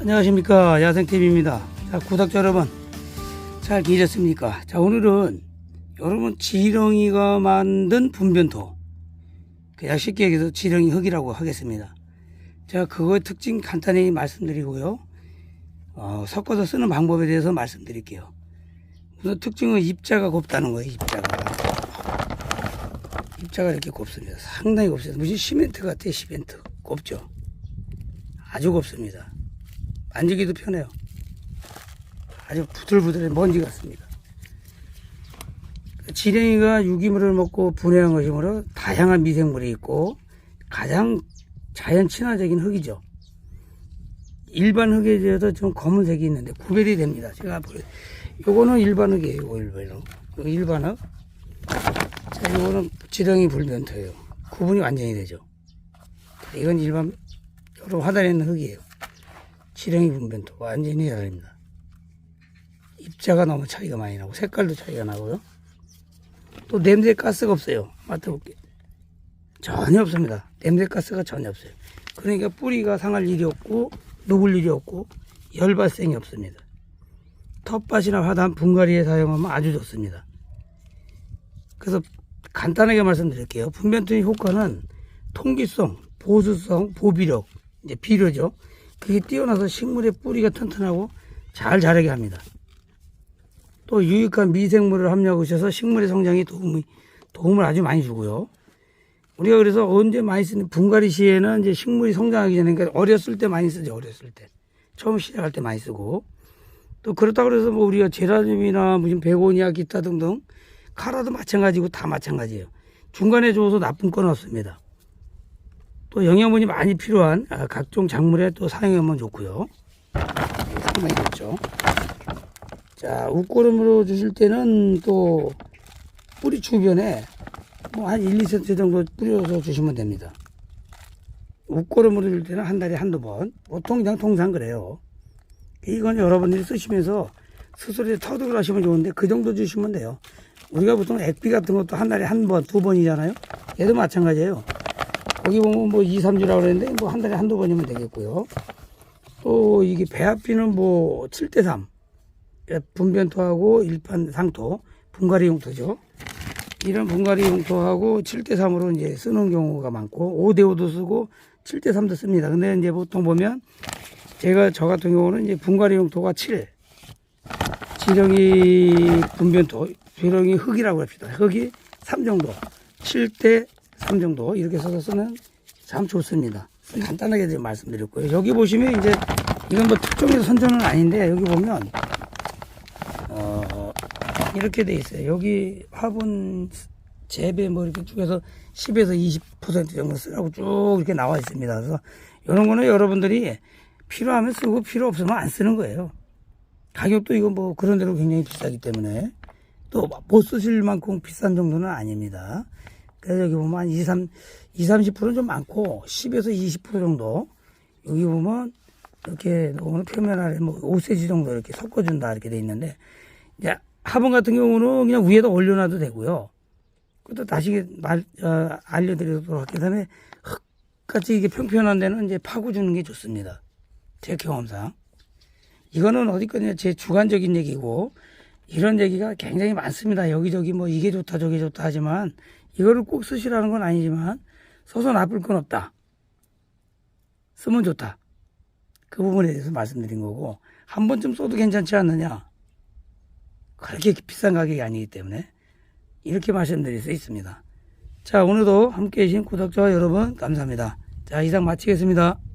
안녕하십니까. 야생TV입니다. 자 구독자 여러분 잘 계셨습니까? 자 오늘은 여러분 지렁이가 만든 분변토 그냥 쉽게 얘기해서 지렁이 흙이라고 하겠습니다. 제가 그거의 특징 간단히 말씀드리고요. 어, 섞어서 쓰는 방법에 대해서 말씀드릴게요. 우선 특징은 입자가 곱다는 거예요 입자가. 입자가 이렇게 곱습니다. 상당히 곱습니다. 무슨 시멘트 같아 시멘트. 곱죠? 아주 곱습니다 만지기도 편해요. 아주 부들부들해 먼지 같습니다. 지렁이가 유기물을 먹고 분해한 것이므로 다양한 미생물이 있고 가장 자연 친화적인 흙이죠. 일반 흙에 비해서 좀 검은색이 있는데 구별이 됩니다. 제가 보여. 요거는 일반 흙이에요. 일반 흙. 요거 일반 흙. 자, 요거는 지렁이 불변토예요. 구분이 완전히 되죠. 이건 일반 여러 화단에 있는 흙이에요. 지렁이 분변도 완전히 다릅니다. 입자가 너무 차이가 많이 나고 색깔도 차이가 나고요. 또 냄새 가스가 없어요. 맡아볼게요. 전혀 없습니다. 냄새 가스가 전혀 없어요. 그러니까 뿌리가 상할 일이 없고 녹을 일이 없고 열 발생이 없습니다. 텃밭이나 화단 분갈이에 사용하면 아주 좋습니다. 그래서 간단하게 말씀드릴게요. 분변토의 효과는 통기성, 보수성, 보비력, 이제 비료죠. 그게 뛰어나서 식물의 뿌리가 튼튼하고 잘 자라게 합니다. 또 유익한 미생물을 함유하고 있어서 식물의 성장에 도움이, 도움을 아주 많이 주고요. 우리가 그래서 언제 많이 쓰는 분갈이 시에는 이제 식물이 성장하기 전에 그러니까 어렸을 때 많이 쓰죠. 어렸을 때. 처음 시작할 때 많이 쓰고. 또 그렇다고 그래서 뭐 우리가 제라늄이나 무슨 베고니아 기타 등등 카라도 마찬가지고 다 마찬가지예요. 중간에 줘서 나쁜 건 없습니다. 또 영양분이 많이 필요한 아, 각종 작물에 또 사용하면 좋고요. 상당히 좋죠. 자, 웃고름으로 주실 때는 또 뿌리 주변에 뭐 한 1, 2cm 정도 뿌려서 주시면 됩니다. 웃고름으로 줄 때는 한 달에 한두 번. 보통 그냥 통상 그래요. 이건 여러분들이 쓰시면서 스스로 터득을 하시면 좋은데 그 정도 주시면 돼요. 우리가 보통 액비 같은 것도 한 달에 한 번, 두 번이잖아요. 얘도 마찬가지예요. 거기 보면 뭐 2, 3주라고 그랬는데 뭐 한 달에 한두 번이면 되겠고요. 또 이게 배합비는 뭐 7대 3. 분변토하고 일반 상토, 분갈이 용토죠. 이런 분갈이 용토하고 7대 3으로 이제 쓰는 경우가 많고 5대 5도 쓰고 7대 3도 씁니다. 근데 이제 보통 보면 제가 저 같은 경우는 이제 분갈이 용토가 7. 지렁이 분변토, 지렁이 흙이라고 합시다. 흙이 3 정도. 7대 3 정도 이렇게 써서 쓰면 참 좋습니다. 간단하게 좀 말씀드렸고요. 여기 보시면 이제 이건 뭐 특종에서 선정은 아닌데 여기 보면 어 이렇게 돼 있어요. 여기 화분 재배 뭐 이렇게 쭉 해서 10에서 20% 정도 쓰라고 쭉 이렇게 나와 있습니다. 그래서 이런 거는 여러분들이 필요하면 쓰고 필요 없으면 안 쓰는 거예요. 가격도 이거 뭐 그런 대로 굉장히 비싸기 때문에 또 못 쓰실 만큼 비싼 정도는 아닙니다. 그래서 여기 보면 한 2, 3, 2, 30%는 좀 많고 10에서 20% 정도 여기 보면 이렇게 오늘 표면 아래 뭐 5cm 정도 이렇게 섞어준다 이렇게 돼 있는데 이제 화분 같은 경우는 그냥 위에다 올려놔도 되고요. 그것도 다시 말, 어, 알려드리도록 하기 전에 흙같이 이게 평평한 데는 이제 파고주는 게 좋습니다. 제 경험상. 이거는 어디 거냐 제 주관적인 얘기고 이런 얘기가 굉장히 많습니다. 여기저기 뭐 이게 좋다 저게 좋다 하지만 이거를 꼭 쓰시라는 건 아니지만 써서 나쁠 건 없다. 쓰면 좋다. 그 부분에 대해서 말씀드린 거고 한 번쯤 써도 괜찮지 않느냐. 그렇게 비싼 가격이 아니기 때문에 이렇게 말씀드릴 수 있습니다. 자 오늘도 함께 해주신 구독자 여러분 감사합니다. 자 이상 마치겠습니다.